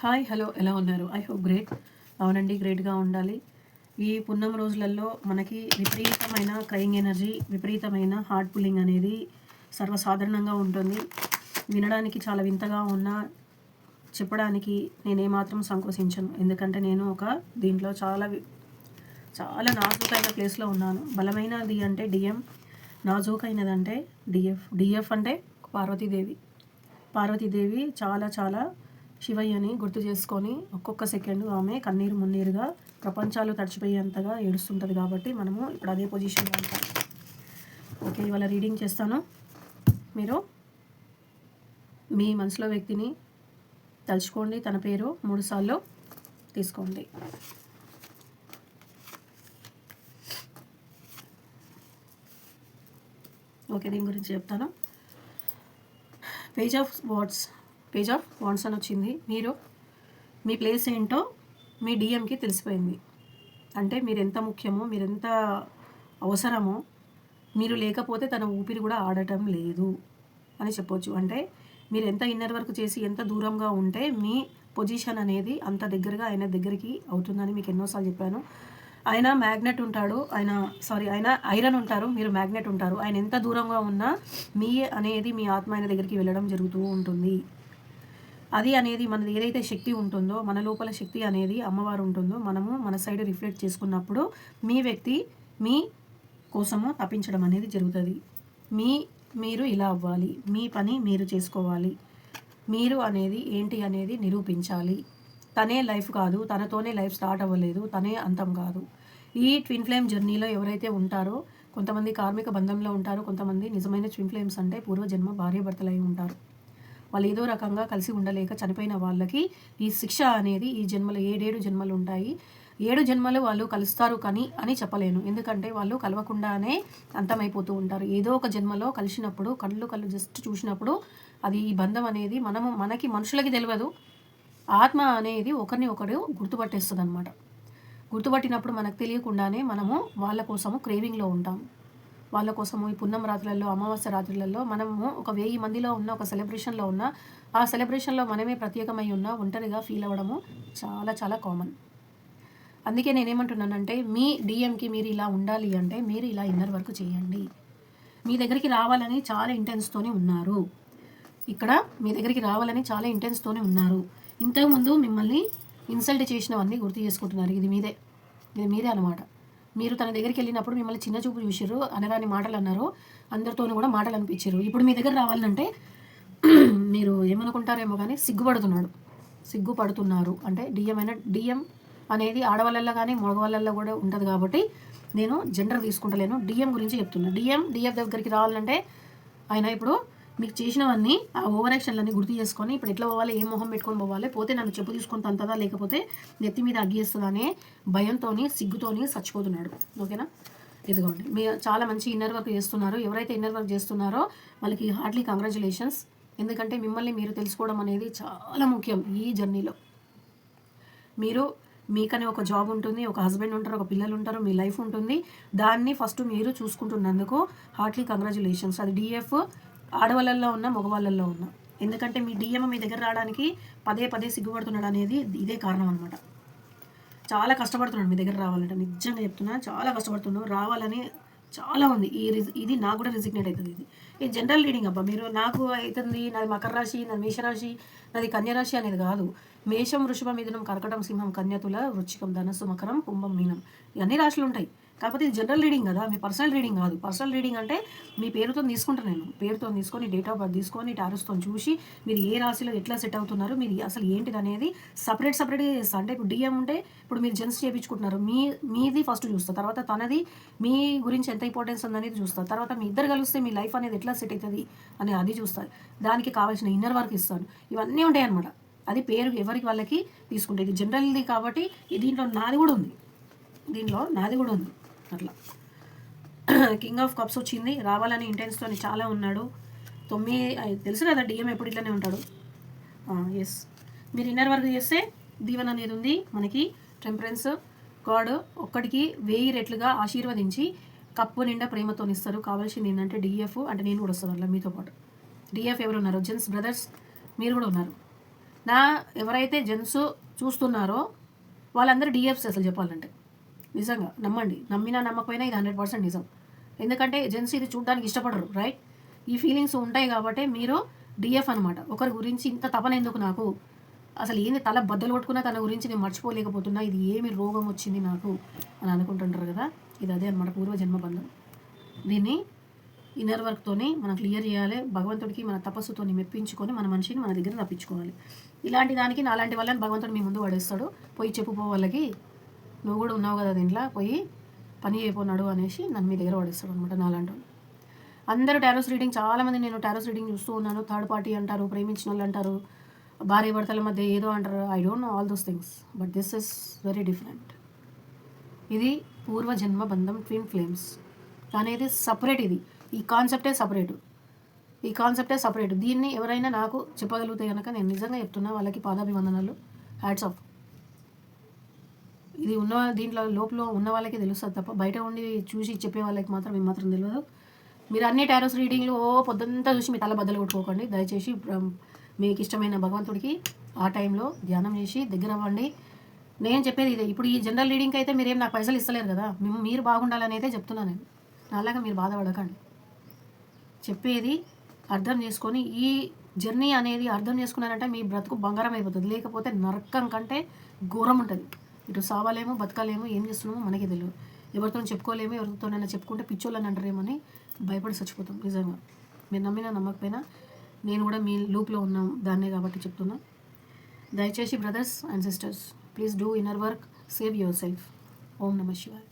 Hi hello ఎలా ఉన్నారు? I hope great అవునండి గ్రేట్గా ఉండాలి. ఈ పున్నం రోజులలో మనకి విపరీతమైన క్రయింగ్ ఎనర్జీ విపరీతమైన హార్ట్ పుల్లింగ్ అనేది సర్వసాధారణంగా ఉంటుంది. వినడానికి చాలా వింతగా ఉన్నా చెప్పడానికి నేనేమాత్రం సంకోచించను. ఎందుకంటే నేను ఒక దీంట్లో చాలా చాలా నాజూకైన ప్లేస్లో ఉన్నాను. బలమైనది అంటే డిఎం నాజూకైనదంటే డిఎఫ్ డిఎఫ్ అంటే పార్వతీదేవి. పార్వతీదేవి చాలా చాలా శివయ్యని గుర్తు చేసుకొని ఒక్కొక్క సెకండ్ ఆమె కన్నీరు మున్నీరుగా ప్రపంచాలు తడిచిపోయేంతగా ఏడుస్తుంటుంది కాబట్టి మనము ఇప్పుడు అదే పొజిషన్లో ఉంటాం. ఓకే ఇవాళ రీడింగ్ చేస్తాను. మీరు మీ మనసులో వ్యక్తిని తలుచుకోండి తన పేరు మూడుసార్లు తీసుకోండి. ఓకే దీని గురించి చెప్తాను. Page of wands page of wands అని వచ్చింది. మీరు మీ ప్లేస్ ఏంటో మీ డిఎంకి తెలిసిపోయింది. అంటే మీరు ఎంత ముఖ్యమో మీరు ఎంత అవసరమో మీరు లేకపోతే తన ఊపిరి కూడా ఆడటం లేదు అని చెప్పొచ్చు. అంటే మీరు ఎంత ఇన్నర్ వర్క్ చేసి ఎంత దూరంగా ఉంటే మీ పొజిషన్ అనేది అంత దగ్గరగా ఆయన దగ్గరికి అవుతుందని మీకు ఎన్నోసార్లు చెప్పాను. ఆయన మ్యాగ్నెట్ ఉంటాడు. ఆయన సారీ ఆయన ఐరన్ ఉంటారు. మీరు మ్యాగ్నెట్ ఉంటారు. ఆయన ఎంత దూరంగా ఉన్నా మీ అనేది మీ ఆత్మ ఆయన దగ్గరికి వెళ్ళడం జరుగుతూ ఉంటుంది. అది అనేది మనది ఏదైతే శక్తి ఉంటుందో మన లోపల శక్తి అనేది అమ్మవారు ఉంటుందో మనము మన సైడ్ రిఫ్లెక్ట్ చేసుకున్నప్పుడు మీ వ్యక్తి మీ కోసము తప్పించడం అనేది జరుగుతుంది. మీ మీరు ఇలా అవ్వాలి. మీ పని మీరు చేసుకోవాలి. మీరు అనేది ఏంటి అనేది నిరూపించాలి. తనే లైఫ్ కాదు తనతోనే లైఫ్ స్టార్ట్ అవ్వలేదు తనే అంతం కాదు. ఈ ట్విన్ ఫ్లేమ్ జర్నీలో ఎవరైతే ఉంటారో కొంతమంది కార్మిక బంధంలో ఉంటారు కొంతమంది నిజమైన ట్విన్ ఫ్లేమ్స్ అంటే పూర్వజన్మ భార్యాభర్తలై ఉంటారు. వాళ్ళు ఏదో రకంగా కలిసి ఉండలేక చనిపోయిన వాళ్ళకి ఈ శిక్ష అనేది ఈ జన్మలు ఏడేడు జన్మలు ఉంటాయి. ఏడు జన్మలు వాళ్ళు కలుస్తారు కానీ అని చెప్పలేను. ఎందుకంటే వాళ్ళు కలవకుండానే అంతమైపోతూ ఉంటారు. ఏదో ఒక జన్మలో కలిసినప్పుడు కళ్ళు కళ్ళు జస్ట్ చూసినప్పుడు అది ఈ బంధం అనేది మనము మనకి మనుషులకి తెలియదు ఆత్మ అనేది ఒకరిని ఒకరు గుర్తుపట్టేస్తుంది అనమాట గుర్తుపట్టినప్పుడు మనకు తెలియకుండానే మనము వాళ్ళ కోసము క్రేవింగ్లో ఉంటాం. వాళ్ళ కోసము ఈ పున్నం రాత్రులలో అమావాస్య రాత్రులలో మనము ఒక వెయ్యి మందిలో ఉన్న ఒక సెలబ్రేషన్లో ఉన్న ఆ సెలబ్రేషన్లో మనమే ప్రత్యేకమై ఉన్న ఒంటరిగా ఫీల్ అవ్వడము చాలా చాలా కామన్. అందుకే నేనేమంటున్నానంటే మీ డిఎంకి మీరు ఇలా ఉండాలి అంటే మీరు ఇలా ఇన్నర్ వర్క్ చేయండి. మీ దగ్గరికి రావాలని చాలా ఇంటెన్స్తోనే ఉన్నారు. ఇక్కడ మీ దగ్గరికి రావాలని చాలా ఇంటెన్స్తోనే ఉన్నారు. ఇంతకుముందు మిమ్మల్ని ఇన్సల్ట్ చేసినవన్నీ గుర్తు చేసుకుంటున్నారు. ఇది మీదే. ఇది మీదే అనమాట మీరు తన దగ్గరికి వెళ్ళినప్పుడు మిమ్మల్ని చిన్న చూపు చూసారు అనరాని మాటలు అన్నారు. అందరితోనూ కూడా మాటలు అనిపించారు ఇప్పుడు మీ దగ్గర రావాలంటే మీరు ఏమనుకుంటారేమో కానీ సిగ్గుపడుతున్నాడు. సిగ్గుపడుతున్నారు. అంటే డిఎం అయినా డిఎం అనేది ఆడవాళ్ళల్లో కానీ మగవాళ్ళల్లో కూడా ఉంటుంది కాబట్టి నేను జెండర్ తీసుకుంటలేను. డిఎం గురించి చెప్తున్నాను డిఎం డిఎఫ్ దగ్గరికి రావాలంటే ఆయన ఇప్పుడు మీకు చేసినవన్నీ ఆ ఓవర్ యాక్షన్లన్నీ గుర్తు చేసుకొని ఇప్పుడు ఎట్లా పోవాలి ఏ మొహం పెట్టుకొని పోవాలి పోతే నన్ను చెప్పు తీసుకొని తంతదా లేకపోతే నెత్తి మీద అగ్గిస్తుందనే భయంతోని సిగ్గుతోని చచ్చిపోతున్నాడు. ఓకేనా? ఇదిగోండి. మీరు చాలా మంచి ఇన్నర్ వర్క్ చేస్తున్నారు. ఎవరైతే ఇన్నర్ వర్క్ చేస్తున్నారో వాళ్ళకి హార్ట్లీ కంగ్రాచులేషన్స్ ఎందుకంటే మిమ్మల్ని మీరు తెలుసుకోవడం అనేది చాలా ముఖ్యం ఈ జర్నీలో మీరు మీకనే ఒక జాబ్ ఉంటుంది ఒక హస్బెండ్ ఉంటారు ఒక పిల్లలు ఉంటారు మీ లైఫ్ ఉంటుంది. దాన్ని ఫస్ట్ మీరు చూసుకుంటున్నందుకు హార్ట్లీ కంగ్రాచులేషన్స్ అది డిఎఫ్ ఆడవాళ్ళల్లో ఉన్న మగవాళ్ళల్లో ఉన్న. ఎందుకంటే మీ డిఎం మీ దగ్గర రావడానికి పదే పదే సిగ్గుపడుతున్నాడు అనేది ఇదే కారణం అనమాట చాలా కష్టపడుతున్నాడు మీ దగ్గర రావాలంటే. నిజంగా చెప్తున్నా చాలా కష్టపడుతున్నాడు. రావాలని చాలా ఉంది. ఈ ఇది నాకు కూడా రిజిగ్నేట్ అవుతుంది ఇది. ఇది జనరల్ రీడింగ్ అబ్బా మీరు నాకు అవుతుంది నాది మకర రాశి నాది మేషరాశి నాది కన్యరాశి అనేది కాదు. మేషం వృషభం మిథునం కర్కటం సింహం కన్యతుల వృచ్చికం ధనస్సు మకరం కుంభం మీనం. ఇవన్నీ రాశులు ఉంటాయి. కాకపోతే ఇది జనరల్ రీడింగ్ కదా మీ పర్సనల్ రీడింగ్ కాదు. పర్సనల్ రీడింగ్ అంటే మీ పేరుతో తీసుకుంటాను నేను. పేరుతో తీసుకొని డేట్ ఆఫ్ బర్త్ తీసుకొని టారస్తో చూసి మీరు ఏ రాశిలో ఎట్లా సెట్ అవుతున్నారు మీరు అసలు ఏంటిది అనేది సపరేట్ సపరేట్గా చేస్తాను అంటే ఇప్పుడు డిఎం ఉంటే ఇప్పుడు మీరు జెంట్స్ చేయించుకుంటున్నారు మీ మీది ఫస్ట్ చూస్తా. తర్వాత తనది మీ గురించి ఎంత ఇంపార్టెన్స్ ఉందనేది చూస్తా. తర్వాత మీ ఇద్దరు కలిస్తే మీ లైఫ్ అనేది ఎట్లా సెట్ అవుతుంది అని అది చూస్తారు దానికి కావాల్సిన ఇన్నర్ వర్క్ ఇస్తాను. ఇవన్నీ ఉంటాయి అనమాట అది పేరు ఎవరికి వాళ్ళకి తీసుకుంటే. ఇది జనరల్ది కాబట్టి దీంట్లో నాది కూడా ఉంది. దీనిలో నాది కూడా ఉంది అట్లా. కింగ్ ఆఫ్ కప్స్ వచ్చింది రావాలని ఇంటెన్స్తో చాలా ఉన్నాడు. తొమ్మిది తెలుసు కదా డిఎం ఎప్పుడు ఇట్లానే ఉంటాడు. ఎస్ మీరు ఇన్నర్ వర్క్ చేస్తే దీవెన అనేది ఉంది మనకి టెంపరెన్స్ గాడ్ ఒక్కడికి వెయ్యి రెట్లుగా ఆశీర్వదించి కప్పు నిండా ప్రేమతో ఇస్తారు. కావాల్సింది ఏంటంటే డిఎఫ్ అంటే నేను కూడా వస్తాను అట్లా మీతో పాటు. డిఎఫ్ ఎవరు ఉన్నారు? జెంట్స్ బ్రదర్స్ మీరు కూడా ఉన్నారు. నా ఎవరైతే జెంట్స్ చూస్తున్నారో వాళ్ళందరూ డిఎఫ్స్ అసలు చెప్పాలంటే. నిజంగా నమ్మండి. నమ్మినా నమ్మకపోయినా ఇది హండ్రెడ్ పర్సెంట్ నిజం. ఎందుకంటే ఏజెన్సీ ఇది చూడడానికి ఇష్టపడరు రైట్ ఈ ఫీలింగ్స్ ఉంటాయి కాబట్టి మీరు డిఎఫ్ అనమాట ఒకరి గురించి ఇంత తపన ఎందుకు నాకు? అసలు ఏంది తల బద్దలు కొట్టుకున్నా తన గురించి నేను మర్చిపోలేకపోతున్నా ఇది ఏమి రోగం వచ్చింది నాకు అని అనుకుంటుంటారు కదా? ఇది అదే అనమాట పూర్వజన్మ బంధం. దీన్ని ఇన్నర్ వర్క్తోని మనం క్లియర్ చేయాలి. భగవంతుడికి మన తపస్సుతోని మెప్పించుకొని మన మనిషిని మన దగ్గర తప్పించుకోవాలి ఇలాంటి దానికి నాలాంటి వాళ్ళని భగవంతుడు మీ ముందు పడేస్తాడు. పోయి చెప్పుకో వాళ్ళకి. నువ్వు కూడా ఉన్నావు కదా దీంట్లో పోయి పని అయిపోన్నాడు అనేసి నన్ను మీ దగ్గర పడేస్తాడు అనమాట నాలాంటి అందరూ టారోస్ రీడింగ్ చాలామంది నేను టారోస్ రీడింగ్ చూస్తూ ఉన్నాను. థర్డ్ పార్టీ అంటారు ప్రేమించిన వాళ్ళు అంటారు భార్య భర్తల మధ్య ఏదో అంటారు. I don't know all those things but this is very different ఇది పూర్వజన్మ బంధం ట్విన్ ఫ్లేమ్స్ అనేది సపరేట్ ఇది. ఈ కాన్సెప్టే సపరేట్ ఈ కాన్సెప్టే సపరేట్ దీన్ని ఎవరైనా నాకు చెప్పగలిగితే కనుక నేను నిజంగా చెప్తున్నా వాళ్ళకి పాదాభివందనాలు. హ్యాట్స్ ఆఫ్ ఇది ఉన్న దీంట్లో లోపల ఉన్న వాళ్ళకి తెలుస్తుంది తప్ప బయట ఉండి చూసి చెప్పే వాళ్ళకి మాత్రం ఏమాత్రం తెలియదు మీరు అన్ని టారోస్ రీడింగ్లు ఓ పొద్దుంతా చూసి మీ తల బద్దలు కొట్టుకోకండి. దయచేసి మీకు ఇష్టమైన భగవంతుడికి ఆ టైంలో ధ్యానం చేసి దగ్గర అవ్వండి. నేను చెప్పేది ఇదే. ఇప్పుడు ఈ జనరల్ రీడింగ్కి అయితే మీరేం నాకు పైసలు ఇస్తలేరు కదా. మేము మీరు బాగుండాలని అయితే చెప్తున్నాను నేను. నాలాగా మీరు బాధపడకండి. చెప్పేది అర్థం చేసుకొని ఈ జర్నీ అనేది అర్థం చేసుకున్నారంటే మీ బ్రతుకు బంగారం అయిపోతుంది. లేకపోతే నరకం కంటే ఘోరం ఉంటుంది. ఇటు సావాలేమో బతకాలేమో ఏం చేస్తున్నామో మనకి తెలియదు ఎవరితో చెప్పుకోలేమో ఎవరితోనైనా చెప్పుకుంటే పిచ్చోళ్ళని అంటారేమని భయపడి చచ్చిపోతాం నిజంగా. మీరు నమ్మినా నమ్మకపోయినా నేను కూడా మీ లూప్లో ఉన్నాం దాన్నే కాబట్టి చెప్తున్నా. దయచేసి brothers and sisters please do inner work save yourself. ఓం నమ శివాయ్.